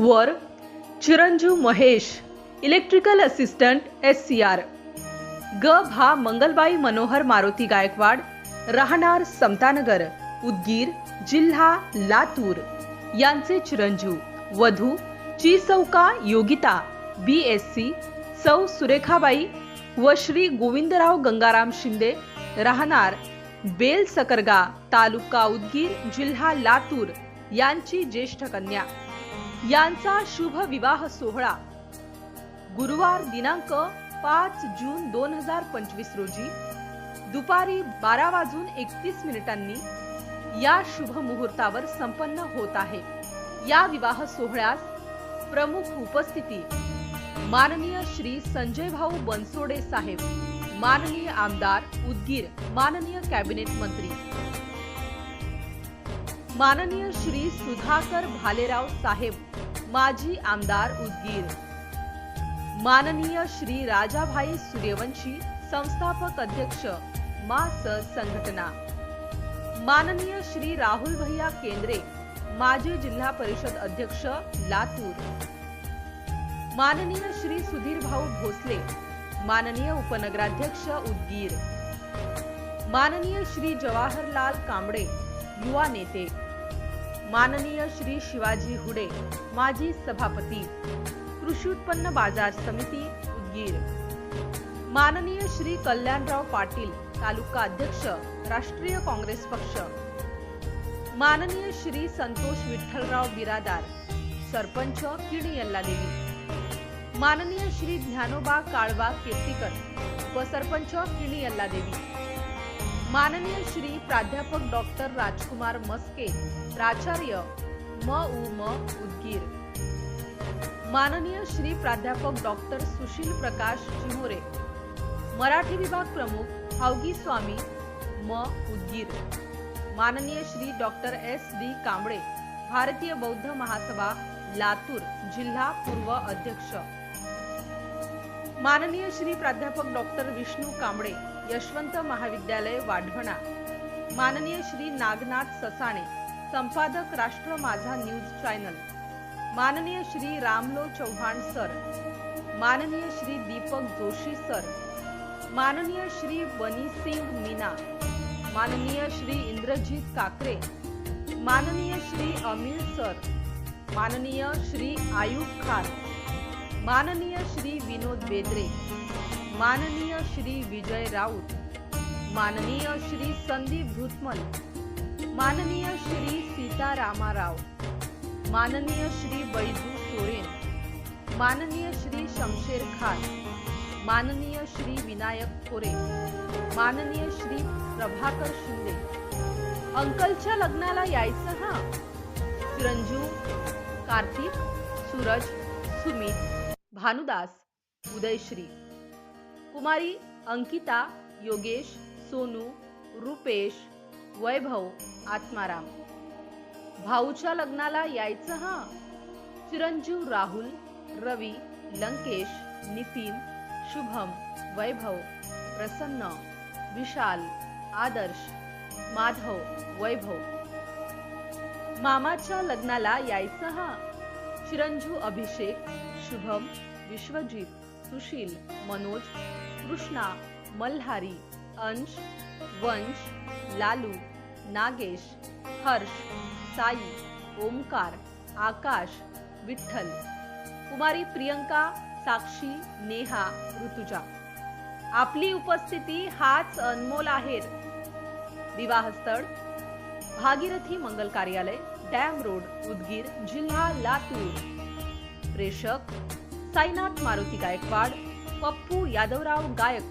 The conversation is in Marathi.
वर चिरंजीव Mahesh electrical assistant S C R ग भा मंगलबाई मनोहर मारुती गायकवाड राहणार समतानगर उदगीर जिल्हा लातूर. यांचे चिरंजीव वधू चिसौका योगिता बी एस सी सौ सुरेखाबाई व श्री गोविंदराव गंगाराम शिंदे राहणार बेल सकरगा तालुका उदगीर जिल्हा लातूर यांची ज्येष्ठ कन्या. यांचा शुभ विवाह सोहळा. गुरुवार दिनांक पाच जून दोन हजार पंचवीस रोजी दुपारी बारा वाजून एकतीस मिनिटांनी या शुभ मुहूर्तावर संपन्न होत आहे. या विवाह सोहळ्यास प्रमुख उपस्थिती माननीय श्री संजय भाऊ बनसोडे साहेब माननीय आमदार उदगीर माननीय कॅबिनेट मंत्री. माननीय श्री सुधाकर भालेराव साहेब माजी आमदार उदगीर. माननीय श्री राजाभाई सूर्यवंशी संस्थापक अध्यक्ष मा स संघटना. माननीय श्री राहुल भैया केंद्रे माजी जिल्हा परिषद अध्यक्ष लातूर. माननीय श्री सुधीर भाऊ भोसले माननीय उपनगराध्यक्ष उदगीर. माननीय श्री जवाहरलाल कांबळे युवा नेते. माननीय श्री शिवाजी हुडे माजी सभापती कृषी उत्पन्न बाजार समिती उदगीर. माननीय श्री कल्याणराव पाटील तालुका अध्यक्ष राष्ट्रीय काँग्रेस पक्ष. माननीय श्री संतोष विठ्ठलराव बिरादार सरपंच किणी यल्लादेवी. माननीय श्री ज्ञानोबा काळबा व उपसरपंच किणी यल्लादेवी. माननीय श्री प्राध्यापक डॉक्टर राजकुमार मस्के प्राचार्य म उ म उदगीर. माननीय श्री प्राध्यापक डॉक्टर सुशील प्रकाश चिमोरे मराठी विभाग प्रमुख हावगी स्वामी म उदगीर. माननीय Shri doctor S D Kamble Bharatiya Bauddha Mahasabha Latur जिल्हा पूर्व अध्यक्ष. माननीय श्री प्राध्यापक डॉक्टर विष्णू कांबळे यशवंत महाविद्यालय वाढवणा माननीय श्री नागनाथ ससाणे संपादक राष्ट्र माझा न्यूज चॅनल. माननीय श्री रामलो चव्हाण सर. माननीय श्री दीपक जोशी सर. माननीय श्री बनी सिंग मीना. माननीय श्री इंद्रजीत काकरे. माननीय श्री अमिल सर. माननीय श्री आयुब खान. माननीय श्री विनोद बेद्रे. माननीय श्री विजय राऊत माननीय श्री संदीप धुतमल माननीय श्री सीतारामाराव माननीय श्री बैजू सोरेन माननीय श्री शमशेर खान माननीय श्री विनायक थोरे माननीय श्री प्रभाकर शिंदे. अंकलच्या लग्नाला यायचं हा? चिरंजीव कार्तिक सूरज सुमित भानुदास उदयश्री. कुमारी अंकिता योगेश सोनू रुपेश वैभव आत्माराम. भाऊच्या लग्नाला यायचं हा? चिरंजीव राहुल रवी लंकेश नितीन शुभम वैभव प्रसन्न विशाल आदर्श माधव वैभव. मामाच्या लग्नाला यायचं हा? चिरंजीव अभिषेक शुभम विश्वजीत सुशील मनोज कृष्णा मल्हारी अंश वंश लालू नागेश हर्ष साई ओमकार आकाश विठ्ठल कुमारी प्रियंका साक्षी नेहा ऋतुजा. आपली उपस्थिती हाच अनमोल आहेर विवाहस्थळ भागीरथी मंगल कार्यालय डॅम रोड उदगीर जिल्हा लातूर. प्रेषक साईनाथ मारुती गायकवाड पप्पू यादवराव गायकवाड.